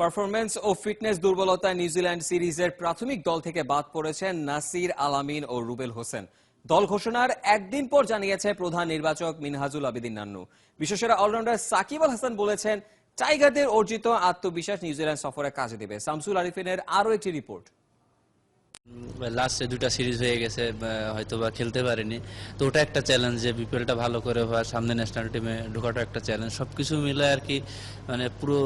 Performance ও fitness দুর্বলতায় New Zealand সিরিজের প্রাথমিক দল থেকে বাদ পড়েছেন নাসির আলামিন ও রুবেল হোসেন। দল ঘোষণার একদিন পর জানিয়েছে প্রধান নির্বাচক মিনহাজুল আবেদিন নান্নু। বিশ্বসেরা অলরাউন্ডার সাকিব আল হাসান বলেছেন, টাইগারদের অর্জিত আত্মবিশ্বাস নিউজিল্যান্ড সফরে কাজে দেবে। শামসুল আরিফিনের আরও একটি রিপোর্ট। লাস্টে দুটা সিরিজ হয়ে গেছে হয়তো বা খেলতে পারেনি। তো ওটা একটা চ্যালেঞ্জ যে বিপিএলটা ভালো করে হওয়া সামনে ন্যাশনাল টিমে ঢোকাটা একটা চ্যালেঞ্জ সবকিছু মিলে আর কি মানে পুরো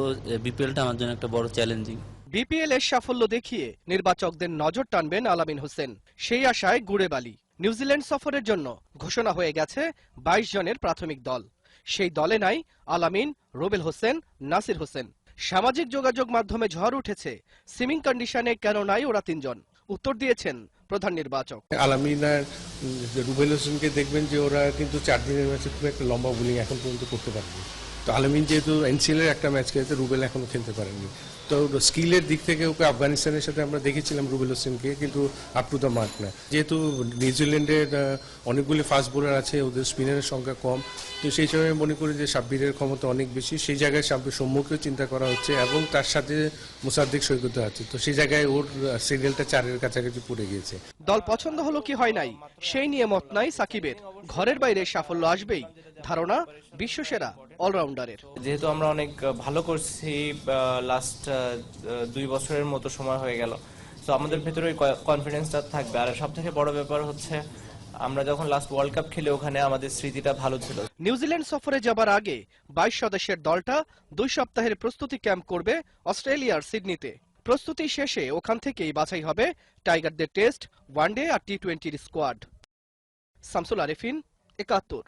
বিপিএলটা আমার জন্য একটা বড় চ্যালেঞ্জিং বিপিএল এর সাফল্য দেখিয়ে নির্বাচকদের নজর টানবেন আলামিন হোসেন। সেই আশায় গুড়ে বালি। নিউজিল্যান্ড সফরের জন্য ঘোষণা হয়ে গেছে বাইশ জনের প্রাথমিক দল। সেই দলে নাই আলামিন, রোবেল হোসেন, নাসির হোসেন। সামাজিক যোগাযোগ মাধ্যমে ঝড় উঠেছে। সিমিং কন্ডিশনে কেন নাই ওরা তিনজন। উত্তর দিয়েছেন প্রধান নির্বাচক। আলামিনার রুবেল হোসেনকে দেখবেন যে ওরা কিন্তু চার দিনের ম্যাচে খুব একটা লম্বা বোলিং এখন পর্যন্ত করতে পারেনি। তো আলমিন যেহেতু এনসিএল এর একটা ম্যাচ খেলেছে, রুবেল এখনও খেলতে পারেনি। তো স্কিলের দিক থেকে ওকে আফগানিস্তানের সাথে আমরা দেখেছিলাম রুবেল হোসেনকে, কিন্তু আপ টু দ্য মার্ক না। যেহেতু নিউজিল্যান্ডের অনেকগুলি ফাস্ট বোলার আছে, ওদের স্পিনারের সংখ্যা কম। তো সেই সময় মনে করি যে সাব্বিরের ক্ষমতা অনেক বেশি। সেই জায়গায় সাব্বির সম্মুখেও চিন্তা করা হচ্ছে এবং তার সাথে মুসাদ্দিক সৈকত আছে। তো সেই জায়গায় ওর সিরিয়ালটা চারের কাছাকাছি পড়ে গিয়েছে। দল পছন্দ হলো কি হয় নাই? সেই নিয়ে মত নাই সাকিবের। ঘরের বাইরে সাফল্য আসবেই। ধারণা, বিশ্বসেরা। অলরাউন্ডারের। যেহেতু আমরা অনেক ভালো করছি লাস্ট দুই বছরের মতো সময় হয়ে গেল। তো আমাদের ভেতরে ওই কনফিডেন্সটা থাকবে। আর সব থেকে বড় ব্যাপার হচ্ছে আমরা যখন লাস্ট ওয়ার্ল্ড কাপ খেলে ওখানে আমাদের স্মৃতিটা ভালো ছিল। নিউজিল্যান্ড সফরে যাবার আগে বাইশ সদস্যের দলটা দুই সপ্তাহের প্রস্তুতি ক্যাম্প করবে অস্ট্রেলিয়ার সিডনিতে। প্রস্তুতি শেষে ওখান থেকেই বাছাই হবে টাইগারদের টেস্ট ওয়ানডে আর টি টোয়েন্টির স্কোয়াড। শামসুল আরেফিন একাত্তর।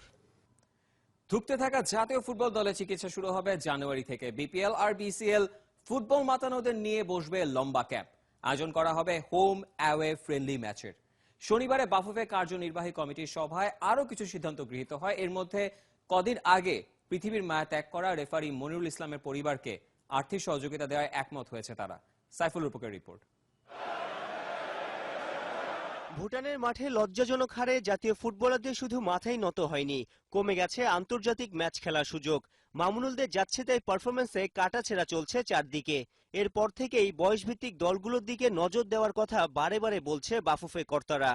ধুঁকতে থাকা জাতীয় ফুটবল দলে চিকিৎসা শুরু হবে জানুয়ারি থেকে। বিপিএল আর বিসিএল ফুটবল মাতানোদের নিয়ে বসবে লম্বা ক্যাম্প। আয়োজন করা হবে হোম অ্যাওয়ে ফ্রেন্ডলি ম্যাচের। শনিবারে বাফুফে কার্যনির্বাহী কমিটির সভায় আরও কিছু সিদ্ধান্ত গৃহীত হয়। এর মধ্যে কদিন আগে পৃথিবীর মায়া ত্যাগ করা রেফারি মনিরুল ইসলামের পরিবারকে আর্থিক সহযোগিতা দেওয়ায় একমত হয়েছে তারা। সাইফুল রূপকের রিপোর্ট। ভুটানের মাঠে লজ্জাজনক হারে জাতীয় ফুটবলারদের শুধু মাথায় নত হয়নি। কমে গেছে আন্তর্জাতিক ম্যাচ খেলার সুযোগ। মামুনুলদের যাচ্ছে তাই পারফরমেন্সে কাটাছেড়া চলছে চারদিকে। এরপর থেকেই বয়সভিত্তিক দলগুলোর দিকে নজর দেওয়ার কথা বারে বারে বলছে বাফুফে কর্তারা।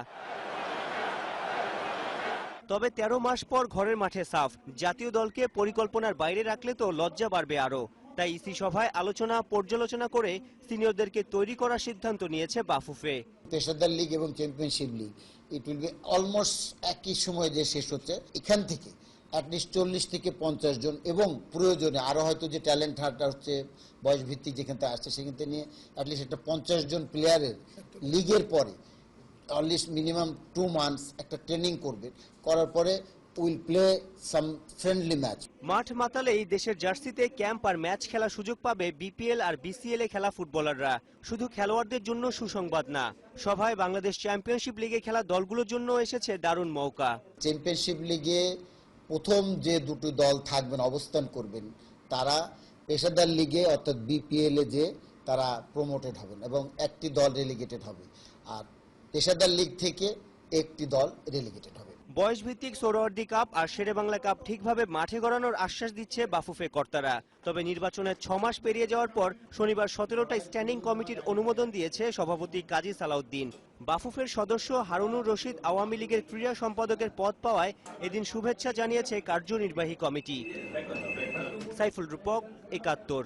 তবে তেরো মাস পর ঘরের মাঠে সাফ। জাতীয় দলকে পরিকল্পনার বাইরে রাখলে তো লজ্জা বাড়বে আরও তাই ইসি সভায় আলোচনা, পর্যালোচনা করে সিনিয়রদেরকে তৈরি করার সিদ্ধান্ত নিয়েছে বাফুফে। পেশাদার লিগ এবং championship league. It will be almost একই সময় যে শেষ হচ্ছে। এখান থেকে অ্যাটলিস্ট চল্লিশ থেকে পঞ্চাশ জন এবং প্রয়োজনে আরও হয়তো যে ট্যালেন্ট হারটা হচ্ছে, বয়স ভিত্তিক যেখান থেকে আসছে, সেখান থেকে নিয়ে অ্যাটলিস্ট একটা পঞ্চাশ জন প্লেয়ারের লিগের পরে অনলিস্ট মিনিমাম টু মান্থস একটা ট্রেনিং করবে। করার পরে will play some friendly match মাঠ মাতালেই দেশের জার্সিতে ক্যাম্প আর ম্যাচ খেলার সুযোগ পাবে বিপিএল আর বিসিএল এ খেলা ফুটবলাররা। শুধু খেলোয়াড়দের জন্য সুসংবাদ না সভায় বাংলাদেশ চ্যাম্পিয়নশিপ লিগে খেলা দলগুলোর জন্য এসেছে দারুণ মৌকা। চ্যাম্পিয়নশিপ লিগে প্রথম যে দুটো দল থাকবেন অবস্থান করবেন তারা পেশাদার লিগে অর্থাৎ বিপিএল এ যে তারা প্রমোটেড হবেন এবং একটি দল রেলিগেটেড হবে। আর পেশাদার লিগ থেকে একটি দল রেলিগেটেড হবে। বয়স ভিত্তিক সোহরাওয়ার্দী কাপ আর শেরে বাংলা কাপ ঠিকভাবে মাঠে গড়ানোর আশ্বাস দিচ্ছে বাফুফে কর্তারা। তবে নির্বাচনের ছ মাস পেরিয়ে যাওয়ার পর শনিবার সতেরোটা স্ট্যান্ডিং কমিটির অনুমোদন দিয়েছে সভাপতি কাজী সালাউদ্দিন। বাফুফের সদস্য হারুনুর রশিদ আওয়ামী লীগের ক্রীড়া সম্পাদকের পদ পাওয়ায় এদিন শুভেচ্ছা জানিয়েছে কার্যনির্বাহী কমিটি। সাইফুল রূপক, একাত্তর।